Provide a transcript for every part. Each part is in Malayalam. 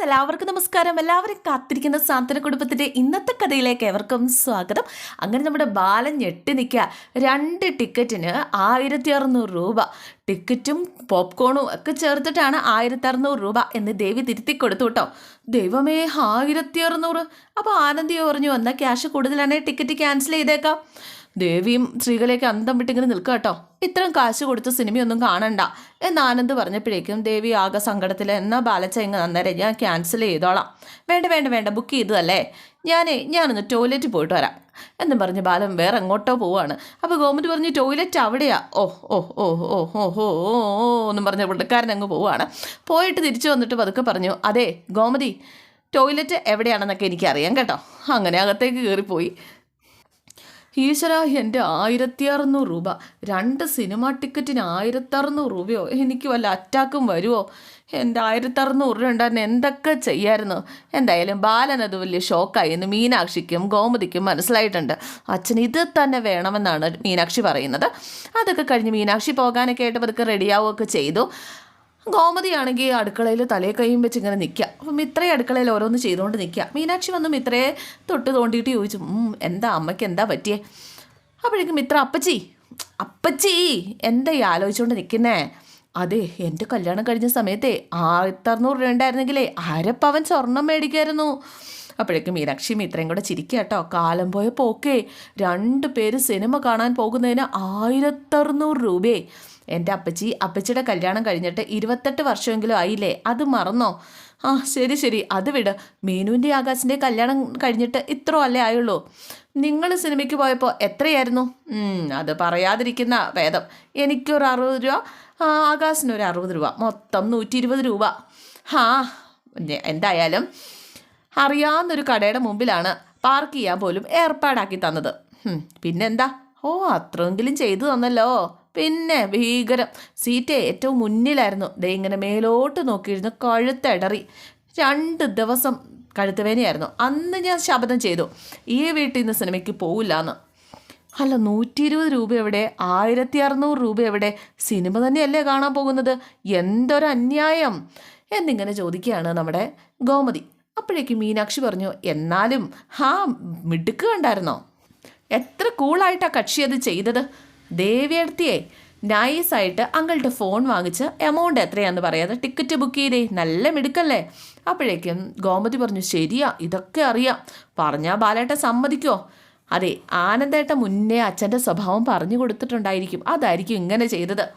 എല്ലാവർക്കും നമസ്കാരം. എല്ലാവരും കാത്തിരിക്കുന്ന സാന്ത്വന കുടുംബത്തിന്റെ ഇന്നത്തെ കഥയിലേക്ക് എവർക്കും സ്വാഗതം. അങ്ങനെ നമ്മുടെ ബാലൻ ഞെട്ടി നിൽക്കുക. രണ്ട് ടിക്കറ്റിന് ആയിരത്തി അറുന്നൂറ് രൂപ. ടിക്കറ്റും പോപ്കോണും ഒക്കെ ചേർത്തിട്ടാണ് ആയിരത്തി അറുന്നൂറ് രൂപ എന്ന് ദേവി തിരുത്തി കൊടുത്തു കേട്ടോ. ദൈവമേ ആയിരത്തി അറുന്നൂറ് അപ്പോൾ ആനന്ദി പറഞ്ഞു എന്നാൽ ക്യാഷ് കൂടുതലാണെങ്കിൽ ടിക്കറ്റ് ക്യാൻസൽ ചെയ്തേക്കാം. ദേവിയും സ്ത്രീകളെയൊക്കെ അന്തം വിട്ടിങ്ങനെ നിൽക്കുക കേട്ടോ. ഇത്രയും കാശ് കൊടുത്ത് സിനിമയൊന്നും കാണണ്ട എന്ന് ആനന്ദ് പറഞ്ഞപ്പോഴേക്കും ദേവി ആകെ സങ്കടത്തിൽ എന്നാ ബാലച്ച ഇങ്ങ് അന്നേരം ഞാൻ ക്യാൻസൽ ചെയ്തോളാം. വേണ്ട വേണ്ട വേണ്ട ബുക്ക് ചെയ്തതല്ലേ? ഞാനേ ഞാനൊന്ന് ടോയ്ലറ്റ് പോയിട്ട് വരാം. എന്നും പറഞ്ഞ് ബാലൻ വേറെ എങ്ങോട്ടോ പോവാണ്. അപ്പോൾ ഗവൺമെന്റ് പറഞ്ഞ് ടോയ്ലറ്റ് അവിടെയാ. ഓ ഓ ഓ ഓ ഓ ഓ ഓ എന്നും പറഞ്ഞ പുള്ളിക്കാരൻ അങ്ങ് പോവാണ്. പോയിട്ട് തിരിച്ചു വന്നിട്ട് പതുക്കെ പറഞ്ഞു അതെ ഗോമതി ടോയ്ലറ്റ് എവിടെയാണെന്നൊക്കെ എനിക്കറിയാം കേട്ടോ. അങ്ങനെ അകത്തേക്ക് കയറിപ്പോയി ഈശ്വര എന്റെ ആയിരത്തി അറുന്നൂറ് രൂപ. രണ്ട് സിനിമ ടിക്കറ്റിന് ആയിരത്തി അറുന്നൂറ് രൂപയോ? എനിക്ക് വല്ല അറ്റാക്കും വരുമോ എന്റെ ആയിരത്തി അറുന്നൂറ് രൂപ ഉണ്ടായിരുന്നു എന്തൊക്കെ ചെയ്യായിരുന്നു? എന്തായാലും ബാലൻ അത് വലിയ ഷോക്കായി എന്ന് മീനാക്ഷിക്കും ഗോമതിക്കും മനസ്സിലായിട്ടുണ്ട്. അച്ഛൻ ഇത് തന്നെ വേണമെന്നാണ് മീനാക്ഷി പറയുന്നത്. അതൊക്കെ കഴിഞ്ഞ് മീനാക്ഷി പോകാനൊക്കെ ആയിട്ട് പതുക്കെ റെഡിയാവുകയൊക്കെ ചെയ്തു. ഗോമതിയാണെങ്കിൽ അടുക്കളയിൽ തലേ കൈയും വെച്ച് ഇങ്ങനെ നിൽക്കുക. അപ്പം മിത്രയെ അടുക്കളയിൽ ഓരോന്ന് ചെയ്തുകൊണ്ട് നിൽക്കുക. മീനാക്ഷി വന്ന് മിത്രയെ തൊട്ട് തോണ്ടിയിട്ട് ചോദിച്ചു എന്താ അമ്മയ്ക്ക് എന്താ പറ്റിയേ? അപ്പോഴേക്കും മിത്ര അപ്പച്ചി അപ്പച്ചി എന്താ ഈ ആലോചിച്ചുകൊണ്ട് നിൽക്കുന്നേ? അതെ എന്റെ കല്യാണം കഴിഞ്ഞ സമയത്തെ ആയിരത്തി അറുന്നൂറ് രൂപ ഉണ്ടായിരുന്നെങ്കിലേ അരപ്പവൻ സ്വർണം മേടിക്കായിരുന്നു. അപ്പോഴേക്കും മീനാക്ഷി മിത്രയും കൂടെ ചിരിക്കുക കേട്ടോ. കാലം പോയ പോക്കേ രണ്ട് പേര് സിനിമ കാണാൻ പോകുന്നതിന് ആയിരത്തറുന്നൂറ് രൂപയെ. എന്റെ അപ്പച്ചി അപ്പച്ചിയുടെ കല്യാണം കഴിഞ്ഞിട്ട് ഇരുപത്തെട്ട് വർഷമെങ്കിലും ആയില്ലേ? അത് മറന്നോ? ആ ശരി ശരി. അത് വിട്. മീനുവിന്റെ ആകാശിന്റെ കല്യാണം കഴിഞ്ഞിട്ട് ഇത്ര അല്ലേ ആയുള്ളൂ? നിങ്ങൾ സിനിമയ്ക്ക് പോയപ്പോൾ എത്രയായിരുന്നു? അത് പറയാതിരിക്കുന്ന ഭേദം. എനിക്കൊരു അറുപത് രൂപ ആകാശിനൊരു അറുപത് രൂപ. മൊത്തം നൂറ്റി ഇരുപത് രൂപ. ഹാ എന്തായാലും അറിയാവുന്നൊരു കടയുടെ മുമ്പിലാണ് പാർക്ക് ചെയ്യാൻ പോലും ഏർപ്പാടാക്കി തന്നത്. പിന്നെന്താ? ഓ അത്രയെങ്കിലും ചെയ്തു തന്നല്ലോ. പിന്നെ ഭീകരം. സീറ്റ് ഏറ്റവും മുന്നിലായിരുന്നു. ദേ ഇങ്ങനെ മേലോട്ട് നോക്കിയിരുന്ന് കഴുത്തടറി. രണ്ട് ദിവസം കഴുത്ത് വേനയായിരുന്നു അന്ന് ഞാൻ ശപഥം ചെയ്തു. ഈ വീട്ടിൽ നിന്ന് സിനിമയ്ക്ക് പോവില്ല എന്ന് അല്ല നൂറ്റി ഇരുപത് രൂപ എവിടെ ആയിരത്തി അറുന്നൂറ് രൂപ എവിടെ സിനിമ തന്നെയല്ലേ കാണാൻ പോകുന്നത്? എന്തൊരു അന്യായം? എന്നിങ്ങനെ ചോദിക്കുകയാണ് നമ്മുടെ ഗോമതി. അപ്പോഴേക്കും മീനാക്ഷി പറഞ്ഞു എന്നാലും ഹാ മിടുക്ക് കണ്ടായിരുന്നോ? എത്ര കൂളായിട്ടാണ് കക്ഷി അത് ചെയ്തത്? ദേവിയടുത്തിയേ നൈസായിട്ട് അങ്ങളുടെ ഫോൺ വാങ്ങിച്ച് എമൗണ്ട് എത്രയാന്ന് പറയാതെ ടിക്കറ്റ് ബുക്ക് ചെയ്തേ. നല്ല മിടുക്കല്ലേ. അപ്പോഴേക്കും ഗോമതി പറഞ്ഞു ശരിയാ ഇതൊക്കെ അറിയാം. പറഞ്ഞാൽ ബാലേട്ട സമ്മതിക്കോ? അതെ ആനന്ദേട്ട മുന്നേ അച്ഛന്റെ സ്വഭാവം പറഞ്ഞു കൊടുത്തിട്ടുണ്ടായിരിക്കും. അതായിരിക്കും ഇങ്ങനെ ചെയ്തത്.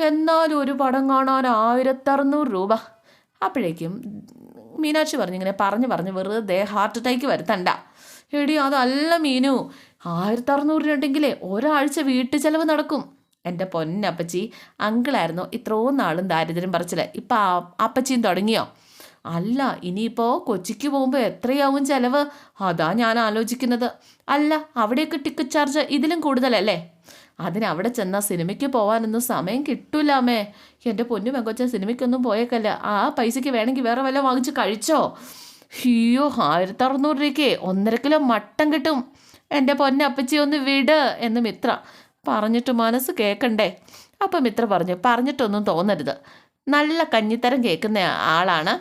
എന്നാലും ഒരു പടം കാണാൻ ആയിരത്തറുന്നൂറ് രൂപ. അപ്പോഴേക്കും മീനാക്ഷി പറഞ്ഞു ഇങ്ങനെ പറഞ്ഞു പറഞ്ഞു വെറുതെ ഹാർട്ട് അറ്റാക്ക് വരുത്തണ്ട. എടി അതല്ല മീനു. ആയിരത്തി അറുന്നൂറ് രൂപയുണ്ടെങ്കിലേ ഒരാഴ്ച വീട്ടു ചെലവ് നടക്കും. എന്റെ പൊന്നപ്പച്ചി അങ്കിളായിരുന്നു ഇത്രയും നാളും ദാരിദ്ര്യം പറിച്ചില്ല ഇപ്പം അപ്പച്ചിയും തുടങ്ങിയോ? അല്ല ഇനിയിപ്പോൾ കൊച്ചിക്ക് പോകുമ്പോൾ എത്രയാവും ചിലവ്? അതാ ഞാൻ ആലോചിക്കുന്നത്. അല്ല അവിടെയൊക്കെ ടിക്കറ്റ് ചാർജ് ഇതിലും കൂടുതലല്ലേ? അതിന് അവിടെ ചെന്നാൽ സിനിമയ്ക്ക് പോകാനൊന്നും സമയം കിട്ടൂല അമ്മേ. എന്റെ പൊന്നു പെങ്കൊച്ച സിനിമയ്ക്കൊന്നും പോയേക്കല്ല. ആ പൈസയ്ക്ക് വേണമെങ്കിൽ വേറെ വല്ലതും വാങ്ങിച്ച് കഴിച്ചോ? അയ്യോ ആയിരത്തി അറുന്നൂറ് രൂപയ്ക്ക് ഒന്നര കിലോ മട്ടൻ കിട്ടും. എന്റെ പൊന്നപ്പച്ചി ഒന്ന് വിട് എന്ന് മിത്ര പറഞ്ഞിട്ട് മനസ്സ് കേൾക്കണ്ടേ അപ്പം മിത്ര പറഞ്ഞു പറഞ്ഞിട്ടൊന്നും തോന്നരുത്. നല്ല കഞ്ഞിത്തരം കേൾക്കുന്ന ആളാണ്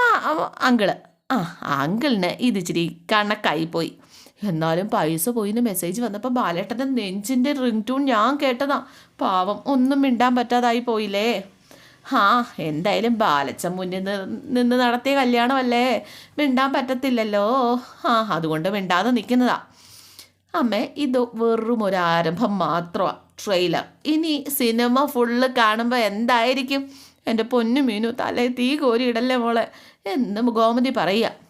ആ അങ്കിൾ. ആ അങ്കിളിന് ഇത് ഇച്ചിരി കണക്കായി പോയി. എന്നാലും പൈസ പോയിന്ന് മെസ്സേജ് വന്നപ്പോൾ ബാലേട്ടന്റെ നെഞ്ചിന്റെ റിംഗ് ടൂൺ ഞാൻ കേട്ടതാ. പാവം ഒന്നും മിണ്ടാൻ പറ്റാതായി പോയില്ലേ? ആ എന്തായാലും ബാലച്ചൻ മുന്നിൽ നിന്ന് നിന്ന് നടത്തിയ കല്യാണമല്ലേ? മിണ്ടാൻ പറ്റത്തില്ലല്ലോ. ആ അതുകൊണ്ട് മിണ്ടാതെ നിൽക്കുന്നതാ. അമ്മേ ഇത് വെറും ഒരു ആരംഭം മാത്രമാണ് ട്രെയിലർ. ഇനി സിനിമ ഫുള്ള് കാണുമ്പോൾ എന്തായിരിക്കും? എന്റെ പൊന്നു മീനു തലേ തീ കോരി ഇടല്ലേ മോളെ? എന്ന് ഗോമതി പറയുക.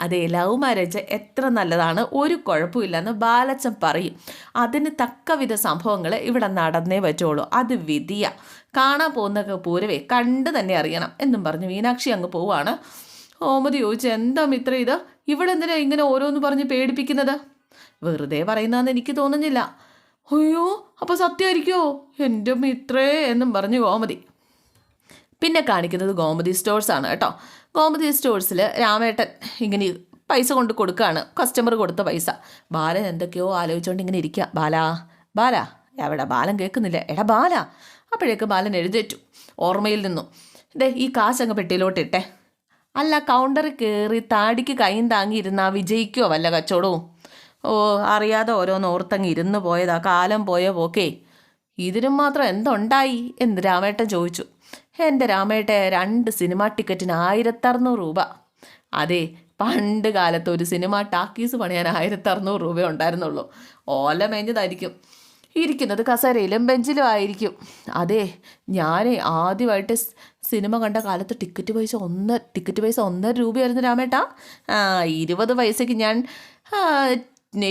അതെ ലവ് മാരേജ് എത്ര നല്ലതാണ് ഒരു കുഴപ്പമില്ലെന്ന് ബാലച്ചൻ പറയും. അതിന് തക്കവിധ സംഭവങ്ങൾ ഇവിടെ നടന്നേ പറ്റുള്ളൂ. അത് വിധിയ. കാണാൻ പോകുന്നൊക്കെ പൂരവേ കണ്ട് തന്നെ അറിയണം എന്നും പറഞ്ഞു മീനാക്ഷി അങ്ങ് പോവാണ്. ഓമതി ചോദിച്ചു എന്താ മിത്ര ഇത്? ഇവിടെ എന്തിനാ ഇങ്ങനെ ഓരോന്ന് പറഞ്ഞ് പേടിപ്പിക്കുന്നത്? വെറുതെ പറയുന്നതെന്ന് എനിക്ക് തോന്നുന്നില്ല. അയ്യോ അപ്പോൾ സത്യമായിരിക്കുമോ എന്റെ മിത്രേ എന്നും പറഞ്ഞു ഗോമതി. പിന്നെ കാണിക്കുന്നത് ഗോമതി സ്റ്റോഴ്സാണ് കേട്ടോ. ഗോമതി സ്റ്റോഴ്സിൽ രാമേട്ടൻ ഇങ്ങനെ പൈസ കൊണ്ട് കൊടുക്കുകയാണ് കസ്റ്റമർ കൊടുത്ത പൈസ. ബാലൻ എന്തൊക്കെയോ ആലോചിച്ചുകൊണ്ട് ഇങ്ങനെ ഇരിക്കുക ബാലാ ബാലാ എവിടെ ബാലൻ കേൾക്കുന്നില്ല. എടാ ബാല അപ്പോഴേക്ക് ബാലൻ എഴുതേറ്റു ഓർമ്മയിൽ നിന്നു. ദേ ഈ കാശ് അങ്ങ് പെട്ടിയിലോട്ട് ഇട്ടെ. അല്ല കൗണ്ടറിൽ കയറി താടിക്ക് കൈയും ഇരുന്നാ വിജയിക്കുമോ വല്ല കച്ചവടവും? ഓ അറിയാതെ ഓരോന്ന് ഓർത്തങ്ങ് ഇരുന്ന് പോയതാ. കാലം പോയ പോക്കേ. ഇതിനും മാത്രം എന്തുണ്ടായി എന്ന് രാമേട്ടൻ ചോദിച്ചു. എന്റെ രാമേട്ട രണ്ട് സിനിമ ടിക്കറ്റിന് ആയിരത്തറുന്നൂറ് രൂപ. അതെ പണ്ട് കാലത്ത് ഒരു സിനിമ ടാക്കീസ് പണിയാൻ ആയിരത്തറുന്നൂറ് രൂപ ഉണ്ടായിരുന്നുള്ളൂ. ഓല മേഞ്ഞതായിരിക്കും. ഇരിക്കുന്നത് കസേരയിലും ബെഞ്ചിലും ആയിരിക്കും. അതെ ഞാൻ ആദ്യമായിട്ട് സിനിമ കണ്ട കാലത്ത് ടിക്കറ്റ് പൈസ ഒന്ന് ടിക്കറ്റ് പൈസ ഒന്നര രൂപയായിരുന്നു രാമേട്ടാ. ഇരുപത് പൈസയ്ക്ക് ഞാൻ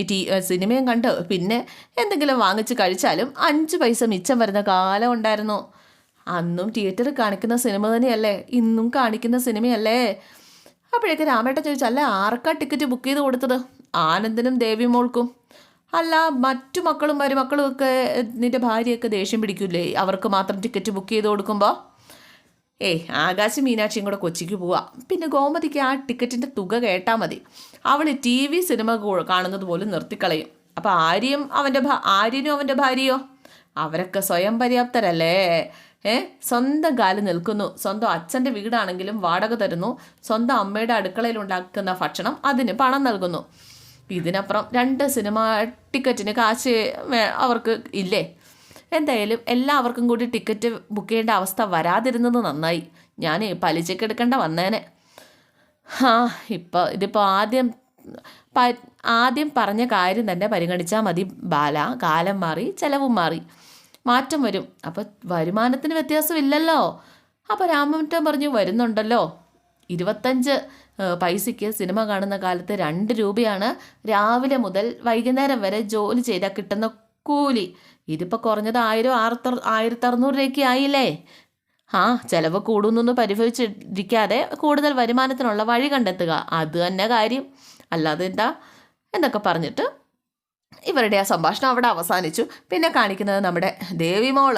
ടി സിനിമയും കണ്ട്. പിന്നെ എന്തെങ്കിലും വാങ്ങിച്ച് കഴിച്ചാലും അഞ്ച് പൈസ മിച്ചം വരുന്ന കാലം ഉണ്ടായിരുന്നു. അന്നും തിയേറ്ററിൽ കാണിക്കുന്ന സിനിമ തന്നെയല്ലേ? ഇന്നും കാണിക്കുന്ന സിനിമയല്ലേ അപ്പോഴേക്ക് രാമേട്ടൻ ചോദിച്ചു അല്ല ആർക്കാ ടിക്കറ്റ് ബുക്ക് ചെയ്ത് കൊടുത്തത്? ആനന്ദനും ദേവി മോൾക്കും. അല്ല മറ്റു മക്കളും മരുമക്കളും ഒക്കെ നിന്റെ ഭാര്യയൊക്കെ ദേഷ്യം പിടിക്കില്ലേ അവർക്ക് മാത്രം ടിക്കറ്റ് ബുക്ക് ചെയ്ത് കൊടുക്കുമ്പോൾ ഏയ് ആകാശ് മീനാക്ഷിയും കൂടെ കൊച്ചിക്ക് പോവാം. പിന്നെ ഗോമതിക്ക് ആ ടിക്കറ്റിന്റെ തുക കേട്ടാൽ മതി. അവൾ ടി വി സിനിമ കാണുന്നത് പോലും നിർത്തിക്കളയും. അപ്പോൾ ആര്യം അവന്റെ ആര്യനും അവന്റെ ഭാര്യയോ? അവരൊക്കെ സ്വയം പര്യാപ്തരല്ലേ? ഏ? സ്വന്തം കാലിൽ നിൽക്കുന്നു. സ്വന്തം അച്ഛന്റെ വീടാണെങ്കിലും വാടക തരുന്നു. സ്വന്തം അമ്മയുടെ അടുക്കളയിൽ ഉണ്ടാക്കുന്ന ഭക്ഷണം അതിന് പണം നൽകുന്നു. ഇതിനപ്പുറം രണ്ട് സിനിമ ടിക്കറ്റിന് കാശ് അവർക്ക് ഇല്ലേ? എന്തായാലും എല്ലാവർക്കും കൂടി ടിക്കറ്റ് ബുക്ക് ചെയ്യേണ്ട അവസ്ഥ വരാതിരുന്നത് നന്നായി. ഞാൻ പലിശയ്ക്ക് എടുക്കേണ്ട വന്നേനെ. ആ ഇപ്പോൾ ഇതിപ്പോൾ ആദ്യം ആദ്യം പറഞ്ഞ കാര്യം തന്നെ പരിഗണിച്ചാൽ മതി ബാല. കാലം മാറി ചിലവും മാറി. മാറ്റം വരും. അപ്പോൾ വരുമാനത്തിന് വ്യത്യാസമില്ലല്ലോ. അപ്പോൾ രാമന്റ പറഞ്ഞു വരുന്നുണ്ടല്ലോ. ഇരുപത്തഞ്ച് പൈസയ്ക്ക് സിനിമ കാണുന്ന കാലത്ത് രണ്ട് രൂപയാണ് രാവിലെ മുതൽ വൈകുന്നേരം വരെ ജോലി ചെയ്താൽ കിട്ടുന്ന കൂലി. ഇതിപ്പോൾ കുറഞ്ഞത് ആയിരം ആറത്ത ആയിരത്തി അറുന്നൂറ് രൂപയ്ക്ക് ആയില്ലേ? ആ ചിലവ് കൂടുന്നൊന്ന് പരിഭവിച്ചിരിക്കാതെ കൂടുതൽ വരുമാനത്തിനുള്ള വഴി കണ്ടെത്തുക. അത് തന്നെ കാര്യം. അല്ലാതെ എന്താ? എന്നൊക്കെ പറഞ്ഞിട്ട് ഇവരുടെ ആ സംഭാഷണം അവിടെ അവസാനിച്ചു. പിന്നെ കാണിക്കുന്നത് നമ്മുടെ ദേവി മോൾ.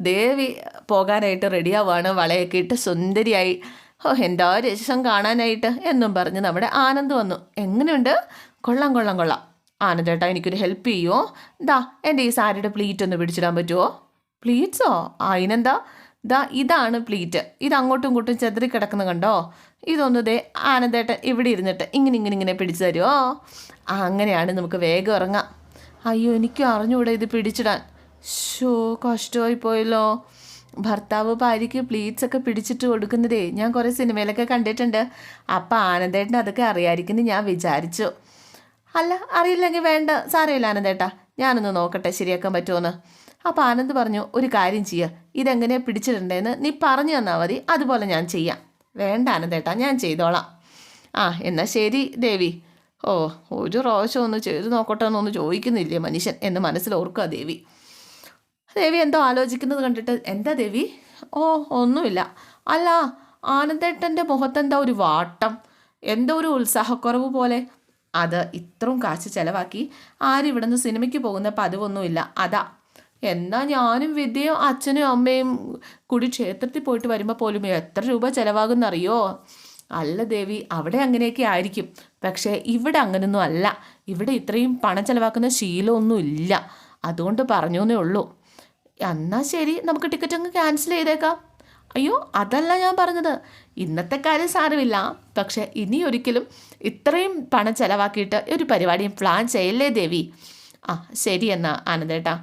ദേവി പോകാനായിട്ട് റെഡിയാവുകയാണ് വളയൊക്കെ ഇട്ട് സുന്ദരിയായി. ഓ എന്താ രസം കാണാനായിട്ട്? എന്നും പറഞ്ഞ് നമ്മുടെ ആനന്ദ് വന്നു. എങ്ങനെയുണ്ട്? കൊള്ളാം കൊള്ളാം കൊള്ളാം. ആനന്ദേട്ടാ എനിക്കൊരു ഹെൽപ്പ് ചെയ്യുമോ ദാ എന്റെ ഈ സാരിയുടെ പ്ലീറ്റ് ഒന്ന് പിടിച്ചിടാൻ പറ്റുമോ പ്ലീറ്റ്സോ അതിനെന്താ ദാ ഇതാണ് പ്ലീറ്റ്. ഇത് അങ്ങോട്ടും ഇങ്ങോട്ടും ചെതറി കിടക്കുന്ന കണ്ടോ? ഇതൊന്ന് ദേ ആനന്ദേട്ടൻ ഇവിടെ ഇരുന്നിട്ട് ഇങ്ങനെ ഇങ്ങനെ ഇങ്ങനെ പിടിച്ചു തരുമോ അങ്ങനെയാണ് നമുക്ക് വേഗം ഇറങ്ങാം. അയ്യോ എനിക്കും അറിഞ്ഞൂടെ ഇത് പിടിച്ചിടാൻ. ഷോ കഷ്ടമായി പോയല്ലോ. ഭർത്താവ് ഭാര്യയ്ക്ക് പ്ലീറ്റ്സ് ഒക്കെ പിടിച്ചിട്ട് കൊടുക്കുന്നതേ ഞാൻ കുറേ സിനിമയിലൊക്കെ കണ്ടിട്ടുണ്ട്. അപ്പം ആനന്ദേട്ടൻ അതൊക്കെ അറിയാമായിരിക്കുന്നു ഞാൻ വിചാരിച്ചു. അല്ല അറിയില്ലെങ്കിൽ വേണ്ട. സാരമില്ല ആനന്ദേട്ടാ. ഞാനൊന്ന് നോക്കട്ടെ ശരിയാക്കാൻ പറ്റുമോന്ന് അപ്പോൾ ആനന്ദ് പറഞ്ഞു ഒരു കാര്യം ചെയ്യുക ഇതെങ്ങനെയാണ് പിടിച്ചിട്ടുണ്ടെന്ന് നീ പറഞ്ഞു തന്നാൽ മതി. അതുപോലെ ഞാൻ ചെയ്യാം. വേണ്ട ആനന്ദേട്ടാ ഞാൻ ചെയ്തോളാം. ആ എന്നാൽ ശരി ദേവി. ഓ ഒരു പ്രാവശ്യം ഒന്ന് ചെയ്ത് നോക്കട്ടെ എന്നൊന്ന് ചോദിക്കുന്നില്ലേ മനുഷ്യൻ? എന്ന് മനസ്സിൽ ഓർക്കുക ദേവി. ദേവി എന്തോ ആലോചിക്കുന്നത് കണ്ടിട്ട് എന്താ ദേവി? ഓ ഒന്നുമില്ല. അല്ല ആനന്ദേട്ടന്റെ മുഖത്തെന്താ ഒരു വാട്ടം? എന്തോ ഒരു ഉത്സാഹക്കുറവ് പോലെ. അത് ഇത്രയും കാശ് ചിലവാക്കി ആരും ഇവിടെ സിനിമയ്ക്ക് പോകുന്ന പതിവൊന്നുമില്ല. അതാ എന്നാ ഞാനും വിദ്യയും അച്ഛനും അമ്മയും കൂടി ക്ഷേത്രത്തിൽ പോയിട്ട് വരുമ്പോൾ പോലും എത്ര രൂപ ചിലവാകുന്നറിയോ? അല്ല ദേവി അവിടെ അങ്ങനെയൊക്കെ ആയിരിക്കും. പക്ഷേ ഇവിടെ അങ്ങനെയൊന്നും അല്ല. ഇവിടെ ഇത്രയും പണം ചിലവാക്കുന്ന ശീലമൊന്നും ഇല്ല. അതുകൊണ്ട് പറഞ്ഞു എന്നേ ഉള്ളൂ. എന്നാൽ ശരി നമുക്ക് ടിക്കറ്റ് അങ്ങ് ക്യാൻസൽ ചെയ്തേക്കാം. അയ്യോ അതല്ല ഞാൻ പറഞ്ഞത്. ഇന്നത്തെ കാര്യം സാരമില്ല. പക്ഷെ ഇനി ഒരിക്കലും ഇത്രയും പണം ചിലവാക്കിയിട്ട് ഒരു പരിപാടിയും പ്ലാൻ ചെയ്യല്ലേ ദേവി? ആ ശരി എന്നാ ആനന്ദേട്ടാ.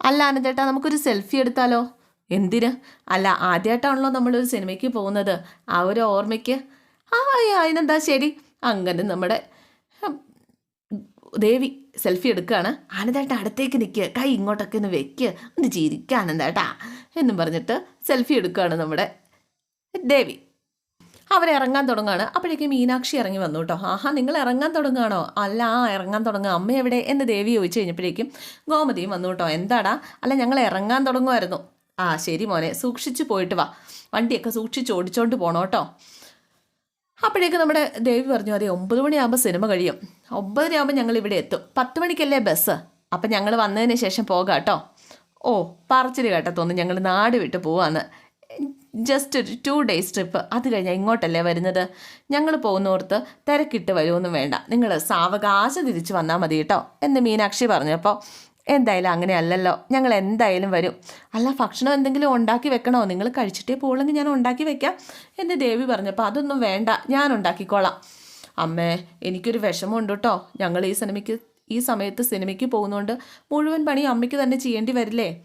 അല്ല അനന്തേട്ടാ നമുക്കൊരു സെൽഫി എടുത്താലോ? എന്തിന്? അല്ല ആദ്യമായിട്ടാണല്ലോ നമ്മളൊരു സിനിമയ്ക്ക് പോകുന്നത്. ആ ഒരു ഓർമ്മയ്ക്ക്. ആ അതിനെന്താ ശരി? അങ്ങനെ നമ്മുടെ ദേവി സെൽഫി എടുക്കുകയാണ് ആനന്ദേട്ട അടുത്തേക്ക് നിൽക്കുക കൈ ഇങ്ങോട്ടൊക്കെ ഒന്ന് വെക്ക്. ഒന്ന് ചിരിക്കുക ആനന്ദേട്ടാ എന്നും പറഞ്ഞിട്ട് സെൽഫി എടുക്കുകയാണ് നമ്മുടെ ദേവി. അവരിറങ്ങാൻ തുടങ്ങുകയാണ്. അപ്പോഴേക്കും മീനാക്ഷി ഇറങ്ങി വന്നു കേട്ടോ. ആഹാ നിങ്ങൾ ഇറങ്ങാൻ തുടങ്ങുകയാണോ? അല്ല ആ ഇറങ്ങാൻ തുടങ്ങുക. അമ്മ എവിടെ? എന്ന് ദേവി ചോദിച്ചു കഴിഞ്ഞപ്പോഴേക്കും ഗോമതിയും വന്നു കേട്ടോ. എന്താടാ? അല്ല ഞങ്ങൾ ഇറങ്ങാൻ തുടങ്ങുമായിരുന്നു. ആ ശരി മോനെ സൂക്ഷിച്ചു പോയിട്ട് വാ. വണ്ടിയൊക്കെ സൂക്ഷിച്ച് ഓടിച്ചോണ്ട് പോണോ കേട്ടോ. അപ്പോഴേക്കും നമ്മുടെ ദേവി പറഞ്ഞു അതെ ഒമ്പത് മണിയാകുമ്പോൾ സിനിമ കഴിയും. ഒമ്പതരയാകുമ്പോൾ ഞങ്ങൾ ഇവിടെ എത്തും. പത്ത് മണിക്കല്ലേ ബസ്? അപ്പം ഞങ്ങൾ വന്നതിന് ശേഷം പോകാം കേട്ടോ. ഓ പറച്ചിൽ കേട്ടത്തോന്ന് ഞങ്ങൾ നാട് വിട്ട് പോവാന്ന്. ജസ്റ്റ് ഒരു ടു ഡേയ്സ് ട്രിപ്പ് അത് കഴിഞ്ഞാൽ ഇങ്ങോട്ടല്ലേ വരുന്നത്? ഞങ്ങൾ പോകുന്നോർത്ത് തിരക്കിട്ട് വരുമൊന്നും വേണ്ട. നിങ്ങൾ സാവകാശം തിരിച്ച് വന്നാൽ മതി കേട്ടോ. എന്ന് മീനാക്ഷി പറഞ്ഞപ്പോൾ എന്തായാലും അങ്ങനെ അല്ലല്ലോ ഞങ്ങൾ എന്തായാലും വരും. അല്ല ഭക്ഷണം എന്തെങ്കിലും ഉണ്ടാക്കി വെക്കണോ? നിങ്ങൾ കഴിച്ചിട്ടേ പോകുള്ളെങ്കിൽ ഞാൻ ഉണ്ടാക്കി വെക്കാം. എന്ന് ദേവി പറഞ്ഞപ്പോൾ അതൊന്നും വേണ്ട. ഞാൻ ഉണ്ടാക്കിക്കോളാം. അമ്മേ എനിക്കൊരു വിഷമമുണ്ട് കേട്ടോ. ഞങ്ങൾ ഈ സിനിമയ്ക്ക് ഈ സമയത്ത് സിനിമയ്ക്ക് പോകുന്നതുകൊണ്ട് മുഴുവൻ പണി അമ്മയ്ക്ക് തന്നെ ചെയ്യേണ്ടി വരില്ലേ?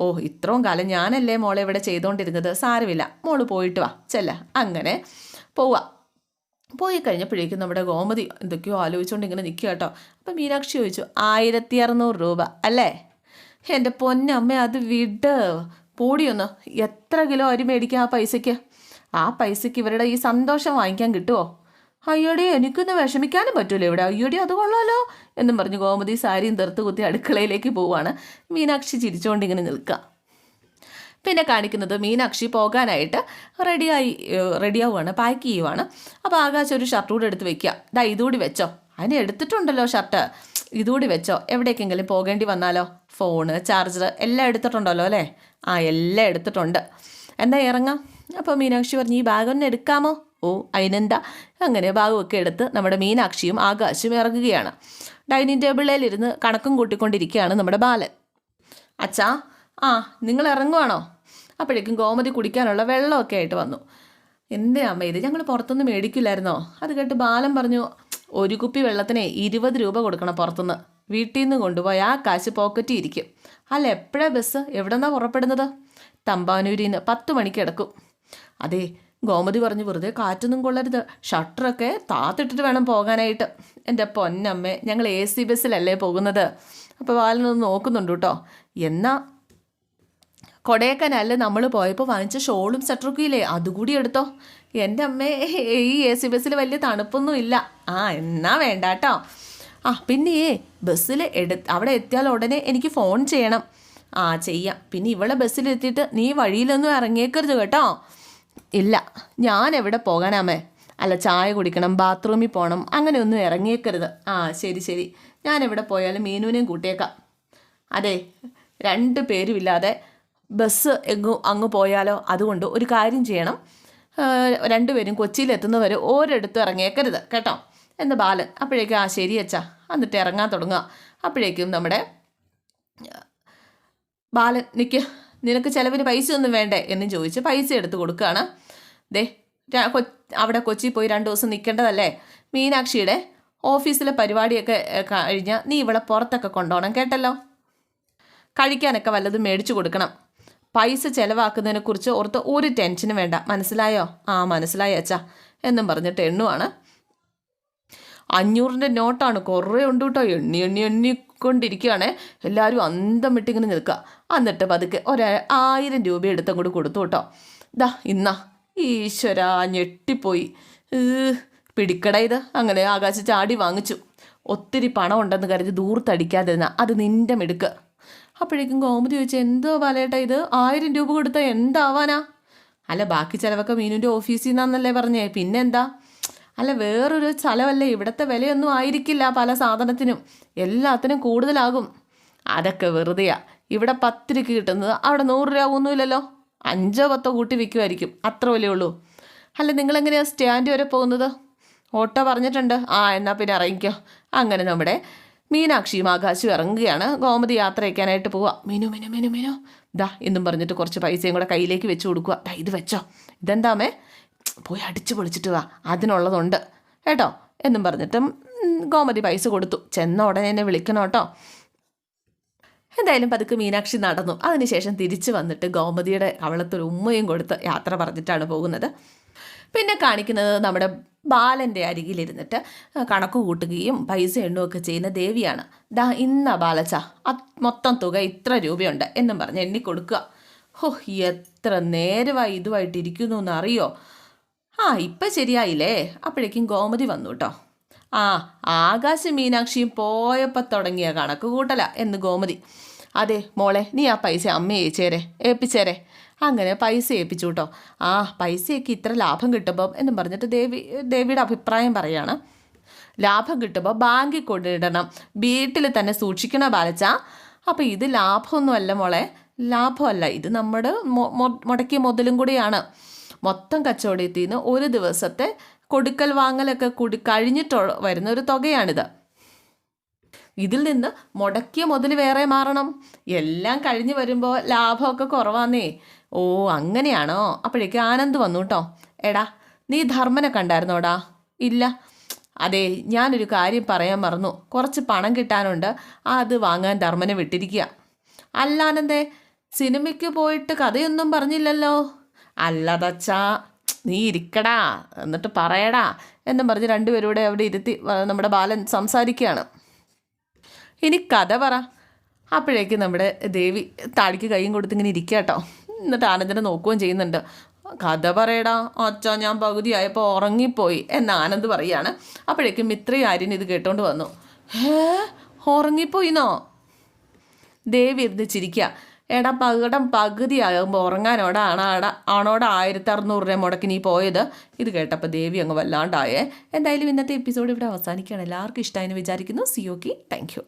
ഓ ഇത്രയും കാലം ഞാനല്ലേ മോളെ ഇവിടെ ചെയ്തുകൊണ്ടിരുന്നത് സാരമില്ല. മോൾ പോയിട്ട് വാ. ചെല്ല. അങ്ങനെ പോവാ. പോയി കഴിഞ്ഞപ്പോഴേക്കും നമ്മുടെ ഗോമതി എന്തൊക്കെയോ ആലോചിച്ചുകൊണ്ട് ഇങ്ങനെ നിൽക്കുക കേട്ടോ. അപ്പം മീനാക്ഷി ചോദിച്ചു ആയിരത്തി അറുന്നൂറ് രൂപ അല്ലേ? എന്റെ പൊന്നമ്മ അത് വിട്. പൂടിയൊന്ന് എത്ര കിലോ അരി മേടിക്കാം ആ പൈസയ്ക്ക്? ആ പൈസയ്ക്ക് ഇവരുടെ ഈ സന്തോഷം വാങ്ങിക്കാൻ കിട്ടുമോ അയ്യോടി എനിക്കൊന്ന് വിഷമിക്കാനും പറ്റൂല ഇവിടെ. അയ്യോടെ അത് കൊള്ളാലോ എന്നും പറഞ്ഞ് ഗോമതി സാരിയും തെറുത്ത് കുത്തി അടുക്കളയിലേക്ക് പോവാണ്. മീനാക്ഷി ചിരിച്ചുകൊണ്ട് ഇങ്ങനെ നിൽക്കുക പിന്നെ കാണിക്കുന്നത് മീനാക്ഷി പോകാനായിട്ട് റെഡിയായി റെഡിയാവുകയാണ് പാക്ക് ചെയ്യുവാണ്. അപ്പോൾ ആകാശം ഒരു ഷർട്ട് കൂടെ എടുത്ത് വെക്കുക ദാ ഇതുകൂടി വെച്ചോ. അതിന് എടുത്തിട്ടുണ്ടല്ലോ ഷർട്ട് ഇതുകൂടി വെച്ചോ. എവിടേക്കെങ്കിലും പോകേണ്ടി വന്നാലോ? ഫോണ് ചാർജർ എല്ലാം എടുത്തിട്ടുണ്ടല്ലോ അല്ലേ? ആ എല്ലാം എടുത്തിട്ടുണ്ട്. എന്താ ഇറങ്ങാം? അപ്പോൾ മീനാക്ഷി പറഞ്ഞു ഈ ബാഗ് ഒന്ന് എടുക്കാമോ? ഓ അതിനെന്താ അങ്ങനെ ഭാഗമൊക്കെ എടുത്ത് നമ്മുടെ മീനാക്ഷിയും ആകാശും ഇറങ്ങുകയാണ്. ഡൈനിങ് ടേബിളിലിരുന്ന് കണക്കും കൂട്ടിക്കൊണ്ടിരിക്കുകയാണ് നമ്മുടെ ബാലൻ. അച്ഛാ ആ നിങ്ങൾ ഇറങ്ങുവാണോ? അപ്പോഴേക്കും ഗോമതി കുടിക്കാനുള്ള വെള്ളമൊക്കെ ആയിട്ട് വന്നു. എന്റെ അമ്മ ഇത് ഞങ്ങൾ പുറത്തുനിന്ന് മേടിക്കില്ലായിരുന്നോ? അത് കേട്ട് ബാലൻ പറഞ്ഞു ഒരു കുപ്പി വെള്ളത്തിന് ഇരുപത് രൂപ കൊടുക്കണം പുറത്തുനിന്ന്. വീട്ടിൽ നിന്ന് കൊണ്ടുപോയി ആ കാശ് പോക്കറ്റിൽ ഇരിക്കും. അല്ല എപ്പോഴാ ബസ്? എവിടെന്നാണ് പുറപ്പെടുന്നത്? തമ്പാനൂരിന്ന് പത്ത് മണിക്ക് കിടക്കും അതെ ഗോമതി പറഞ്ഞു വെറുതെ കാറ്റൊന്നും കൊള്ളരുത്. ഷട്ടറൊക്കെ താത്തിട്ടിട്ട് വേണം പോകാനായിട്ട്. എന്റെ പൊന്നമ്മേ ഞങ്ങൾ എ സി ബസ്സിലല്ലേ പോകുന്നത്? അപ്പോൾ ബാലനൊന്ന് നോക്കുന്നുണ്ട് കേട്ടോ എന്നാ? കൊടയക്കനല്ലേ നമ്മൾ പോയപ്പോൾ വാങ്ങിച്ച ഷോളും സെറ്ററൊക്കെ ഇല്ലേ? അതുകൂടി എടുത്തോ. എന്റെ അമ്മേ ഈ എ സി ബസ്സിൽ വലിയ തണുപ്പൊന്നും ഇല്ല. ആ എന്നാ വേണ്ട കേട്ടോ ആ പിന്നെ ബസ്സിൽ എടു അവിടെ എത്തിയാൽ ഉടനെ എനിക്ക് ഫോൺ ചെയ്യണം. ആ ചെയ്യാം. പിന്നെ ഇവിടെ ബസ്സിലെത്തിയിട്ട് നീ വഴിയിലൊന്നും ഇറങ്ങിയേക്കരുത് കേട്ടോ. ഇല്ല. ഞാൻ എവിടെ പോകാനാമേ അല്ല ചായ കുടിക്കണം ബാത്റൂമിൽ പോകണം അങ്ങനെയൊന്നും ഇറങ്ങിയേക്കരുത്. ആ ശരി ശരി. ഞാൻ എവിടെ പോയാലും മീനുവിനെയും കൂട്ടിയേക്കാം. അതെ രണ്ട് പേരുമില്ലാതെ ബസ് എങ്ങും അങ്ങ് പോയാലോ? അതുകൊണ്ട് ഒരു കാര്യം ചെയ്യണം. രണ്ടുപേരും കൊച്ചിയിലെത്തുന്നവരെ ഓരോരുത്തും ഇറങ്ങിയേക്കരുത് കേട്ടോ? എന്ന് ബാലൻ. അപ്പോഴേക്കും ആ ശരി അച്ഛാ. എന്നിട്ട് ഇറങ്ങാൻ തുടങ്ങുക. അപ്പോഴേക്കും നമ്മുടെ ബാലൻ നിൽക്ക് നിനക്ക് ചിലവിന് പൈസ ഒന്നും വേണ്ടേ എന്ന് ചോദിച്ച് പൈസ എടുത്ത് കൊടുക്കുകയാണ് ദേ അവിടെ കൊച്ചി പോയി രണ്ട് ദിവസം നിൽക്കേണ്ടതല്ലേ? മീനാക്ഷിയുടെ ഓഫീസിലെ പരിപാടിയൊക്കെ കഴിഞ്ഞാൽ നീ ഇവിടെ പുറത്തൊക്കെ കൊണ്ടുപോകണം കേട്ടല്ലോ? കഴിക്കാനൊക്കെ വല്ലതും മേടിച്ചു കൊടുക്കണം. പൈസ ചിലവാക്കുന്നതിനെക്കുറിച്ച് ഓർത്ത് ഒരു ടെൻഷനും വേണ്ട. മനസ്സിലായോ? ആ മനസ്സിലായി അച്ഛാ. എന്നും പറഞ്ഞിട്ട് എണ്ണുവാണ്. അഞ്ഞൂറിന്റെ നോട്ടാണ് കുറേ ഉണ്ട് കേട്ടോ എണ്ണി എണ്ണി എണ്ണി എണ്ണിക്കൊണ്ടിരിക്കുകയാണ് എല്ലാവരും അന്തം വിട്ടിങ്ങനെ നിൽക്കുക. എന്നിട്ട് പതുക്കെ ഒരു ആയിരം രൂപ എടുത്ത് അങ്ങോട്ട് കൊടുത്തു കേട്ടോ. ദാ ഇന്നാ. ഈശ്വര ഞെട്ടിപ്പോയി. പിടിക്കട ഇത്. അങ്ങനെ ആകാശ ചാടി വാങ്ങിച്ചു. ഒത്തിരി പണം ഉണ്ടെന്ന് കരുതി ദൂർത്തടിക്കാതിരുന്ന അത് നിന്റെ മിടുക്ക്. അപ്പോഴേക്കും ഗോമതി ചോദിച്ചു എന്തോ ബാലേട്ടാ ഇത്? ആയിരം രൂപ കൊടുത്താൽ എന്താവാനാ? അല്ല ബാക്കി ചിലവൊക്കെ മീനുവിന്റെ ഓഫീസിൽ നിന്നാന്നല്ലേ പറഞ്ഞേ. പിന്നെന്താ? അല്ല വേറൊരു സ്ഥലമല്ലേ ഇവിടുത്തെ വിലയൊന്നും ആയിരിക്കില്ല പല സാധനത്തിനും. എല്ലാത്തിനും കൂടുതലാകും. അതൊക്കെ വെറുതെയാ. ഇവിടെ പത്ത് രൂപയ്ക്ക് കിട്ടുന്നത് അവിടെ നൂറ് രൂപ ഒന്നുമില്ലല്ലോ? അഞ്ചോ പത്തോ കൂട്ടി വിൽക്കുമായിരിക്കും അത്ര വലിയ ഉള്ളൂ. അല്ല നിങ്ങളെങ്ങനെയാണ് സ്റ്റാൻഡ് വരെ പോകുന്നത്? ഓട്ടോ പറഞ്ഞിട്ടുണ്ട്. ആ എന്നാൽ പിന്നെ ഇറങ്ങിക്കോ. അങ്ങനെ നമ്മുടെ മീനാക്ഷിയും ആകാശും ഇറങ്ങുകയാണ്. ഗോമതി യാത്ര അയക്കാനായിട്ട് പോവാ. മിനു മിനു മിനു മിനു. ദാ എന്നും പറഞ്ഞിട്ട് കുറച്ച് പൈസയും കൂടെ കയ്യിലേക്ക് വെച്ച് കൊടുക്കുക ദാ ഇത് വെച്ചോ. ഇതെന്താമേ പോയി അടിച്ചു പൊളിച്ചിട്ട് വാ. അതിനുള്ളതുണ്ട്. കേട്ടോ? എന്നും പറഞ്ഞിട്ടും ഗോമതി പൈസ കൊടുത്തു. ചെന്ന ഉടനെ എന്നെ വിളിക്കണം കേട്ടോ. എന്തായാലും പതുക്കെ മീനാക്ഷി നടന്നു. അതിനുശേഷം തിരിച്ചു വന്നിട്ട് ഗോമതിയുടെ കവളത്തൊരു ഉമ്മയും കൊടുത്ത് യാത്ര പറഞ്ഞിട്ടാണ് പോകുന്നത്. പിന്നെ കാണിക്കുന്നത് നമ്മുടെ ബാലന്റെ അരികിലിരുന്നിട്ട് കണക്ക് കൂട്ടുകയും പൈസ എണ്ണുകയൊക്കെ ചെയ്യുന്ന ദേവിയാണ്. ദാ ഇന്ന ബാലച്ച. മൊത്തം തുക ഇത്ര രൂപയുണ്ട്. എന്നും പറഞ്ഞ് എണ്ണി കൊടുക്കുക ഹോ എത്ര നേരമായി ഇതുമായിട്ടിരിക്കുന്നു എന്നറിയോ? ആ ഇപ്പം ശരിയായില്ലേ? അപ്പോഴേക്കും ഗോമതി വന്നു കേട്ടോ ആ ആകാശ മീനാക്ഷിയും പോയപ്പോൾ തുടങ്ങിയ കണക്ക് കൂട്ടല എന്ന് ഗോമതി. അതെ മോളെ നീ ആ പൈസ അമ്മയെ ഏച്ചേരെ ഏൽപ്പിച്ചേരെ. അങ്ങനെ പൈസ ഏൽപ്പിച്ചു കേട്ടോ ആ പൈസയൊക്കെ ഇത്ര ലാഭം കിട്ടുമ്പോൾ എന്നും പറഞ്ഞിട്ട് ദേവി ദേവിയുടെ അഭിപ്രായം പറയാണ്. ലാഭം കിട്ടുമ്പോൾ ബാങ്കിൽ കൊണ്ടിടണം. വീട്ടിൽ തന്നെ സൂക്ഷിക്കണ ബാലച്ച. അപ്പോൾ ഇത് ലാഭമൊന്നുമല്ല മോളെ. ലാഭമല്ല. ഇത് നമ്മുടെ മുടക്കിയ മുതലും കൂടിയാണ്. മൊത്തം കച്ചവടത്തിൽ നിന്ന് ഒരു ദിവസത്തെ കൊടുക്കൽ വാങ്ങലൊക്കെ കൂടി കഴിഞ്ഞിട്ട് വരുന്ന ഒരു തുകയാണിത്. ഇതിൽ നിന്ന് മുടക്കിയ മുതൽ വേറെ മാറണം. എല്ലാം കഴിഞ്ഞ് വരുമ്പോൾ ലാഭമൊക്കെ കുറവാന്നേ. ഓ അങ്ങനെയാണോ? അപ്പോഴേക്ക് ആനന്ദ് വന്നു കേട്ടോ. എടാ നീ ധർമ്മനെ കണ്ടായിരുന്നോടാ? ഇല്ല. അതെ ഞാനൊരു കാര്യം പറയാൻ മറന്നു. കുറച്ച് പണം കിട്ടാനുണ്ട്. അത് വാങ്ങാൻ ധർമ്മനെ വിട്ടിരിക്കുക അല്ലാനന്ദേ സിനിമയ്ക്ക് പോയിട്ട് കഥയൊന്നും പറഞ്ഞില്ലല്ലോ. അല്ലതച്ചാ നീ ഇരിക്കടാ എന്നിട്ട് പറയടാ എന്നും പറഞ്ഞ് രണ്ടുപേരൂടെ അവിടെ ഇരുത്തി നമ്മുടെ ബാലൻ സംസാരിക്കുകയാണ്. ഇനി കഥ പറ. അപ്പോഴേക്കും നമ്മുടെ ദേവി താടിക്ക് കൈയും കൊടുത്ത് ഇങ്ങനെ ഇരിക്കുക കേട്ടോ. എന്നിട്ട് ആനന്ദിനെ നോക്കുകയും ചെയ്യുന്നുണ്ട്. കഥ പറയടാ അച്ഛാ ഞാൻ പകുതിയായപ്പോൾ ഉറങ്ങിപ്പോയി എന്ന് ആനന്ദ് പറയാണ് അപ്പോഴേക്കും മിത്രയും ആര്യൻ ഇത് കേട്ടോണ്ട് വന്നു. ഹേ ഉറങ്ങിപ്പോയിന്നോ? ദേവി ഇരുന്ന് ചിരിക്കുക എടാ പകടം പകുതിയാകുമ്പോൾ ഉറങ്ങാനോടാ ആണാട ആണോടെ ആയിരത്തി അറുന്നൂറ് രൂപ മുടക്കി നീ പോയത്. ഇത് കേട്ടപ്പോൾ ദേവി അങ്ങ് വല്ലാണ്ടായേ. എന്തായാലും ഇന്നത്തെ എപ്പിസോഡ് ഇവിടെ അവസാനിക്കുകയാണ്. എല്ലാവർക്കും ഇഷ്ടമായെന്ന് വിചാരിക്കുന്നു. സിയോക്കി താങ്ക് യു